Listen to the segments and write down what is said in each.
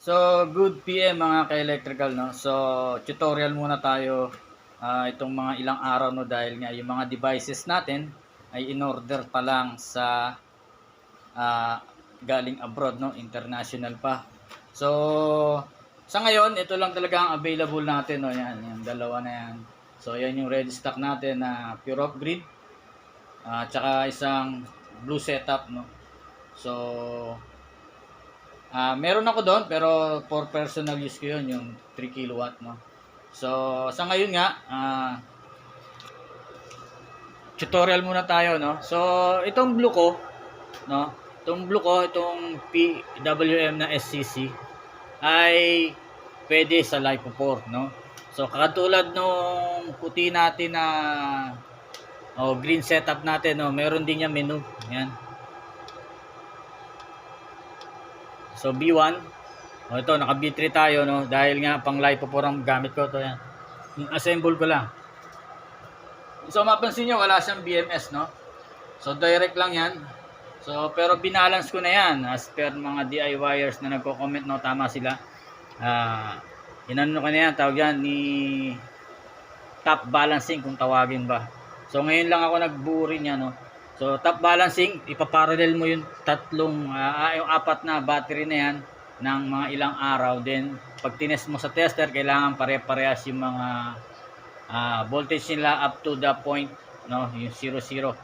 So, good PM mga ka-electrical, no? So, tutorial muna tayo ah, itong mga ilang araw, no? Dahil nga yung mga devices natin ay in-order pa lang sa ah, galing abroad, no? International pa. So, sa ngayon, ito lang talaga ang available natin, no? Yan, yung dalawa na yan. So, yan yung ready stock natin na pure off grid. at tsaka isang blue setup, no? So, Ah, meron ako doon pero for personal use ko 'yun, yung 3 kilowatt, no. So, sa ngayon nga, ah tutorial muna tayo, no. So, itong blue ko, no. Itong blue ko, itong PWM na SCC ay pwede sa LiPo 4, no. So, katulad nung puti natin na oh, green setup natin, no, meron din niya menu. Yan. So B1. O ito, naka B3 tayo no dahil nga pang lipo po ang gamit ko to yan. Assemble ko lang. So mapansin niyo wala siyang BMS no. So direct lang yan. So pero binalance ko na yan as per mga DIYers na nagko-comment no tama sila. Ah, inano ko na yan tawag yan ni top balancing kung tawagin ba. So ngayon lang ako nagbuo rin yan no. So top balancing, ipaparallel mo yung tatlong, ah, yung apat na battery na yan ng mga ilang araw. Then pag tinest mo sa tester, kailangan pare-parehas yung mga ah, voltage nila up to the point, no, yung 00.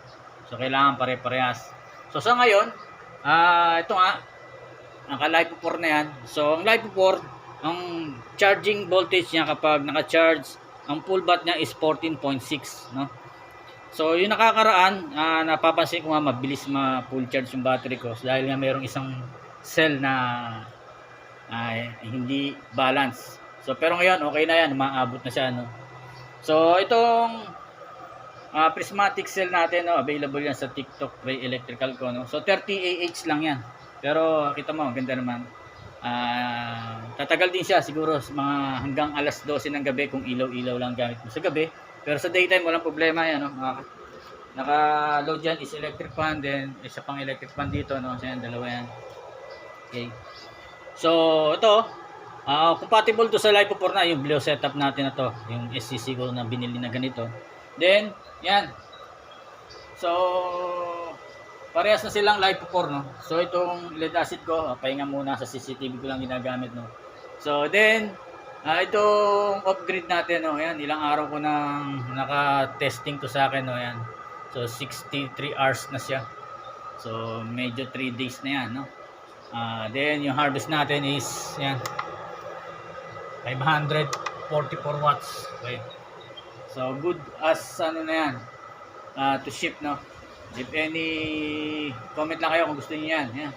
So kailangan pare-parehas. So sa ngayon, ah ito nga, naka LiPo 4 na yan. So ang LiPo 4, ang charging voltage niya kapag naka-charge, ang full bat niya is 14.6, no? So, yung nakakaraan, ah, napapansin ko nga mabilis ma-full charge yung battery ko dahil nga mayroong isang cell na ay hindi balance. So, pero ngayon, okay na yan. Maabot na siya, no? So, itong ah, prismatic cell natin, no? Available yan sa TikTok Ray Electrical ko, no? So, 30 AH lang yan. Pero, kita mo, ganda naman. Ah, tatagal din siya siguro mga hanggang alas 12 ng gabi kung ilaw-ilaw lang gamit mo sa gabi. Pero sa daytime walang problema yan, no. Naka, naka-load yan is electric fan then isa pang electric fan dito, no. So yan, dalawa yan. Okay. So, ito ah compatible to sa Lipo 4 na yung blue setup natin na to, yung SCC ko na binili na ganito. Then, yan. So, parehas na silang Lipo 4, no? So, itong LED acid ko, ah, pahinga muna sa CCTV ko lang ginagamit, no? So, then, ah itong upgrade natin, no? Yan, ilang araw ko nang naka-testing to sa akin, no? Yan. So, 63 hours na siya. So, medyo 3 days na yan, no? Ah, then, yung harvest natin is, yan, 544 watts. Okay. So, good as, ano na yan, ah, to ship, no? If any comment lang kayo kung gusto niyo yan. yan.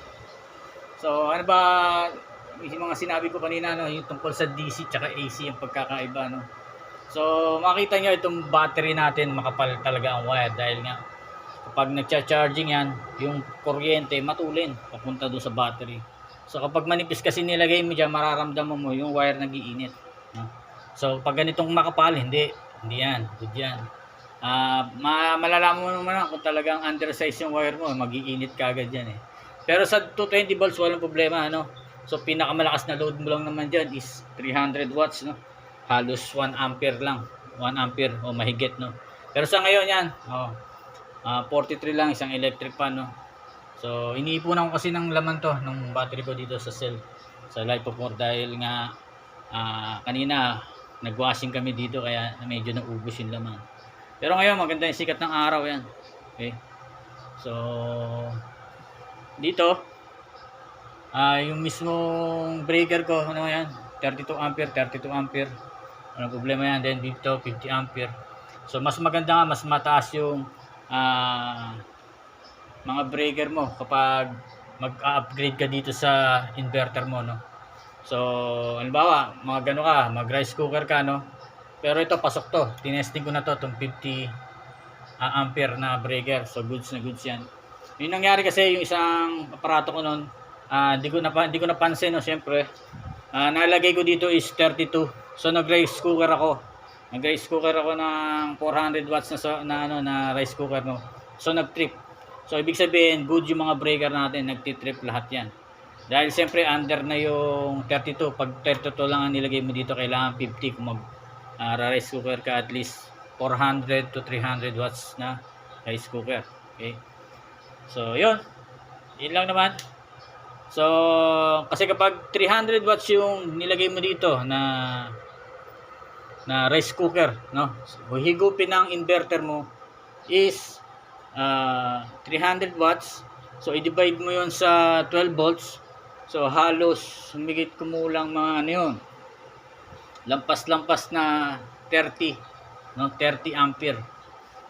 So, ano ba yung mga sinabi ko kanina no, yung tungkol sa DC tsaka AC yung pagkakaiba no. So, makita niyo itong battery natin makapal talaga ang wire dahil nga kapag nagcha-charging yan, yung kuryente matulin papunta doon sa battery. So, kapag manipis kasi nilagay mo diyan, mararamdaman mo yung wire nagiinit. No? So, pag ganitong makapal, hindi. Hindi yan. Good yan. Ma malalaman mo naman kung talagang undersize yung wire mo, magiinit ka agad yan eh. Pero sa 220 volts walang problema ano. So pinakamalakas na load mo lang naman diyan is 300 watts no. Halos 1 ampere lang. 1 ampere o mahigit no. Pero sa ngayon yan, oh. ah 43 lang isang electric fan no. So iniipunan ko kasi ng laman to ng battery ko dito sa cell sa Lipo 4 dahil nga ah, kanina nagwashing kami dito kaya medyo naubos yung laman. Pero ngayon maganda yung sikat ng araw yan. Okay. So dito ah yung mismong breaker ko ano yan? 32 ampere 32 ampere. Walang problema yan. Then dito 50 ampere. So mas maganda nga mas mataas yung ah mga breaker mo kapag mag-upgrade ka dito sa inverter mo no? So halimbawa mga gano ka mag rice cooker ka no? Pero ito pasok to. Tinesting ko na to tong 50 ah, ampere na breaker. So goods na goods yan. Yung nangyari kasi yung isang aparato ko noon ah di ko na di ko napansin no syempre ah nalagay ko dito is 32 so nag rice cooker ako nag rice cooker ako ng 400 watts na, sa- na ano na rice cooker no so nag trip so ibig sabihin good yung mga breaker natin nagti-trip lahat yan Dahil siyempre under na yung 32. Pag 32 lang ang nilagay mo dito, kailangan 50 kung mag ah, rice cooker ka at least 400 to 300 watts na rice cooker. Okay? So, yun. Yun lang naman. So, kasi kapag 300 watts yung nilagay mo dito na na rice cooker, no? So, higupin ng inverter mo is ah, 300 watts. So, i-divide mo yon sa 12 volts. So, halos humigit kumulang mga ano yun. Lampas-lampas na 30, no? 30 ampere.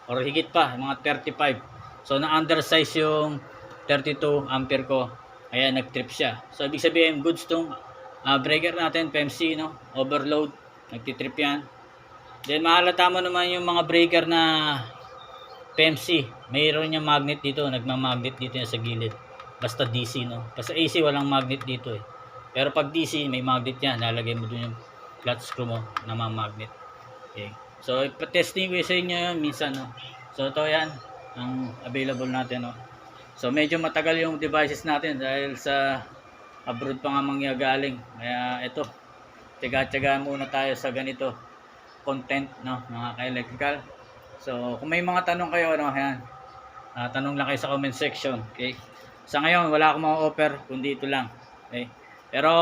Or higit pa, mga 35. So, na-undersize yung 32 ampere ko. Ayan, nag-trip siya. So, ibig sabihin, goods tong ah, breaker natin, PMC, no? Overload. Nagtitrip yan. Then, mahalata mo naman yung mga breaker na PMC. Mayroon yung magnet dito. Nagmamagnet dito yan sa gilid. Basta DC, no? Basta AC, walang magnet dito, eh. Pero pag DC, may magnet yan. Lalagay mo dun yung flat screw mo na magnet. Okay. So, ipatesting ko sa inyo yun minsan, no? So, ito yan. Ang available natin, no? So, medyo matagal yung devices natin dahil sa abroad pa nga mangyagaling. Kaya, ito. Tiga-tiga muna tayo sa ganito content, no? Mga ka-electrical. So, kung may mga tanong kayo, no? Ayan. Ah, tanong lang kayo sa comment section. Okay? Sa ngayon, wala akong mga offer, kundi ito lang. Okay? Pero,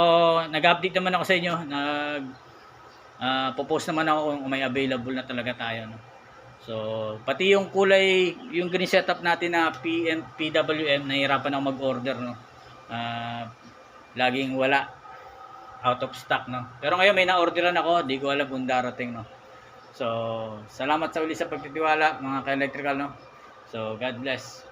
nag-update naman ako sa inyo. Nag, ah, popost naman ako kung may available na talaga tayo. No? So, pati yung kulay, yung green setup natin na PM, PWM, nahihirapan ako mag-order. No? Ah, laging wala. Out of stock. No? Pero ngayon, may na-orderan ako. Di ko alam kung darating. No? So, salamat sa uli sa pagtitiwala, mga ka-electrical. No? So, God bless.